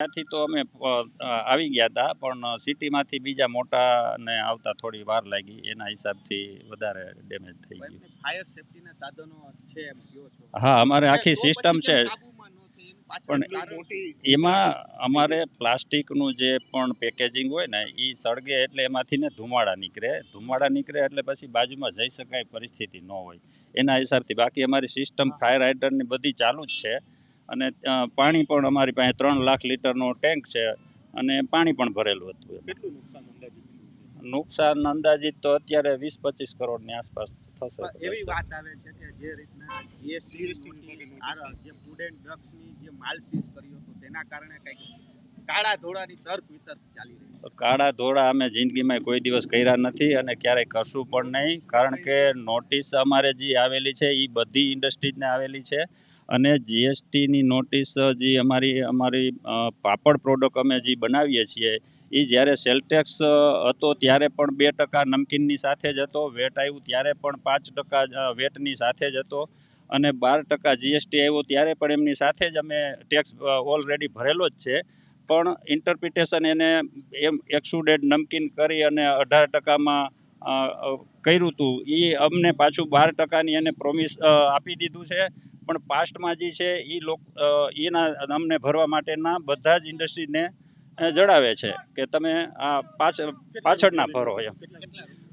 ત્યાંથી તો અમે આવી ગયા હતા પણ સિટીમાંથી બીજા મોટા ને આવતા થોડી વાર લાગી. એના હિસાબથી વધારે ડેમેજ થઈ ગયું. ફાયર સેફટીના સાધનો છે હા અમારે આખી સિસ્ટમ છે. પણ એમાં અમારે પ્લાસ્ટિકનું જે પણ પેકેજિંગ હોય ને એ સળગે એટલે એમાંથી ને ધુમાડા નીકળે. ધુમાડા નીકળે એટલે પછી બાજુમાં જઈ શકાય પરિસ્થિતિ ન હોય. એના હિસાબથી બાકી અમારી સિસ્ટમ ફાયર હાઇડરની બધી ચાલુ જ છે. અને પાણી પણ અમારી પાસે ત્રણ લાખ લીટરનો ટેન્ક છે અને પાણી પણ ભરેલું હતું. કેટલું નુકસાન અંદાજિત નુકસાન અંદાજિત તો અત્યારે વીસ પચીસ કરોડની આસપાસ થશે. એવી વાત આવે છે કે જે રીતના જીએસટી જે ફૂડ એન્ડ ડ્રગ્સની જે માલ સીઝ કર્યો હતો તેના કારણે કંઈક કાળા ધોળાની તર્ક વિતર્ક ચાલી રહી છે. કાળા ધોળા અમે જિંદગીમાં કોઈ દિવસ કર્યા નથી અને ક્યારેય કરશું પણ નહીં કારણ કે નોટિસ અમારે જે આવેલી છે એ બધી ઇન્ડસ્ટ્રીઝને આવેલી છે. અને જીએસટીની નોટિસ જે અમારી અમારી પાપડ પ્રોડક્ટ અમે જે બનાવીએ છીએ, એ જ્યારે સેલટેક્સ હતો ત્યારે પણ બે ટકા નમકીનની સાથે જ હતો, વેટ આવ્યું ત્યારે પણ પાંચ ટકા વેટની સાથે જ હતો. અને બાર ટકા જીએસટી આવ્યો ત્યારે પણ એમની સાથે જ અમે ટેક્સ ઓલરેડી ભરેલો જ છે. પણ ઇન્ટરપ્રિટેશન એને એમ એક્સુડેડ નમકીન કરી અને અઢાર ટકામાં કર્યું હતું એ અમને પાછું બાર ટકાની એને પ્રોમિસ આપી દીધું છે. પણ પાસ્ટમાં જે છે એ લોક એના અમને ભરવા માટેના બધા જ ઇન્ડસ્ટ્રીને જણાવે છે કે તમે આ પાછળ પાછળના ભરો એમ.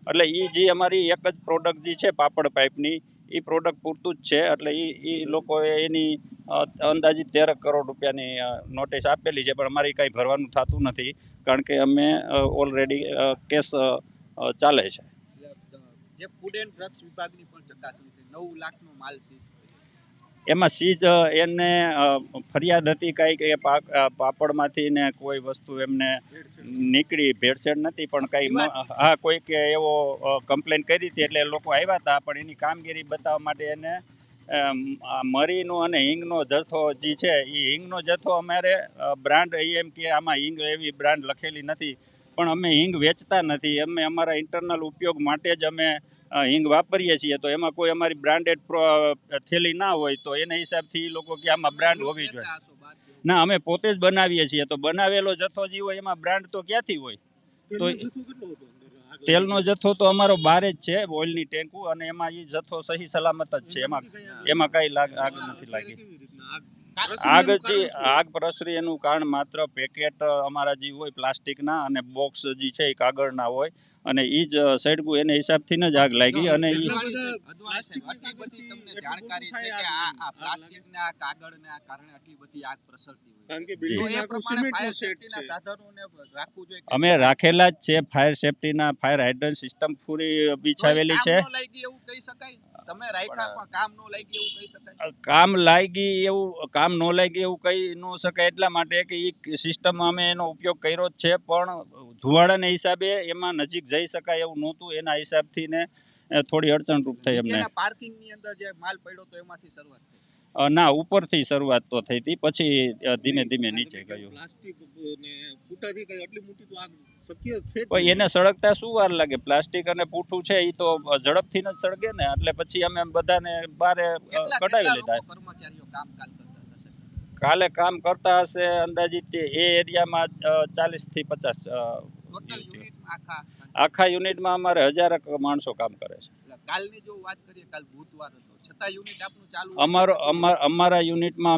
એટલે એ જે અમારી એક જ પ્રોડક્ટ જે છે, પાપડ પાઇપની એ પ્રોડક્ટ પૂરતું જ છે, એટલે એ એ લોકોએ એની અંદાજિત તેર કરોડ રૂપિયાની નોટિસ આપેલી છે, પણ અમારે કાંઈ ભરવાનું થતું નથી, કારણ કે અમે ઓલરેડી કેસ ચાલે છે. જે ફૂડ એન્ડ ડ્રગ્સ વિભાગની પણ ચકાસણી થઈ, નવ લાખનો માલ સીઝ એમાં સીજ એને ફરિયાદ હતી કંઈક એ પાક પાપડમાંથી ને કોઈ વસ્તુ એમને નીકળી ભેળસેળ નથી પણ કંઈ હા કોઈક એવો કમ્પ્લેન કરી હતી એટલે લોકો આવ્યા હતા પણ એની કામગીરી બતાવવા માટે એને મરીનો અને હિંગનો જથ્થો જે છે એ હિંગનો જથ્થો અમારે બ્રાન્ડ એમ કે આમાં હિંગ એવી બ્રાન્ડ લખેલી નથી. પણ અમે હિંગ વેચતા નથી. અમે અમારા ઇન્ટરનલ ઉપયોગ માટે જ અમે હિંગ વાપરીએ છીએ તો એમાં કોઈ અમારી બ્રાન્ડેડ થેલી ના હોય તો એના હિસાબથી લોકો કે આમાં બ્રાન્ડ હોવી જોઈએ. ના અમે પોતે જ બનાવીએ છીએ તો બનાવેલો જથ્થો જે હોય એમાં બ્રાન્ડ તો ક્યાંથી હોય? તો તેલનો જથ્થો તો અમારો બારે જ છે ઓઇલની ટેન્કુ અને એમાં એ જથ્થો સહી સલામત જ છે. એમાં એમાં કાંઈ લાગ આગ નથી લાગી? આગ જે આગ પ્રસરી એનું કારણ માત્ર પેકેટ અમારા જે હોય પ્લાસ્ટિકના અને બોક્સ જે છે એ કાગળના હોય. અને એ જ સળગું એને હિસાબથી જ આગ લાગી અને એ એટલા બધા અદવાણી સાહેબ, આટલી બધી તમને જાણકારી છે કે આ આ પ્લાસ્ટિકના કાગળના કારણે આટલી બધી આગ પ્રસરતી હોય કારણ કે તો બિલ્ડિંગ એ આખું પ્રમાણે સિમેન્ટનું ફાયર સેટ સેફટીના છે. સાધનોને રાખવું જોઈએ અમે રાખેલા જ છે ફાયર સેફટીના ફાયર હાઇડ્રન્ટ સિસ્ટમ પૂરી બિછાવેલી છે. કામ લાગી એવું તમે રાખ્યા કામ ન લાગી એવું કહી શકાય? કામ લાગી એવું કામ ન લાગી એવું કહી ન શકાય એટલા માટે કે એ સિસ્ટમ અમે એનો ઉપયોગ કર્યો જ છે પણ ધુવાડાના હિસાબે એમાં નજીક જઈ શકાય એવું નહોતું. એના હિસાબથી ને થોડી અડચણરૂપ થઈ અમને. એના પાર્કિંગની અંદર જે માલ પડ્યો તો એમાંથી શરૂઆત ના ઉપરથી શરૂઆત તો થઈ હતી. પછી ધીમે ધીમે નીચે ગયું. પ્લાસ્ટિક ને ફૂટાથી કઈ આટલી મોટી તો આગ શક્ય છે જ પણ નહીં. એને સળગતા શું વાર લાગે? પ્લાસ્ટિક અને પૂઠું છે એ તો ઝડપથી જ સળગે ને? એટલે પછી અમે બધાને બારે કઢાવી લીધા. કાલે કામ કરતા હશે અંદાજિત એ એરિયામાં ચાલીસથી પચાસ આખા આખા યુનિટમાં અમારે હજાર માણસો કામ કરે છે. એટલે કાલની જો વાત કરીએ કાલ બુધવાર હતો. છતાં યુનિટ આપનું ચાલુ અમારો અમારા અમારા યુનિટમાં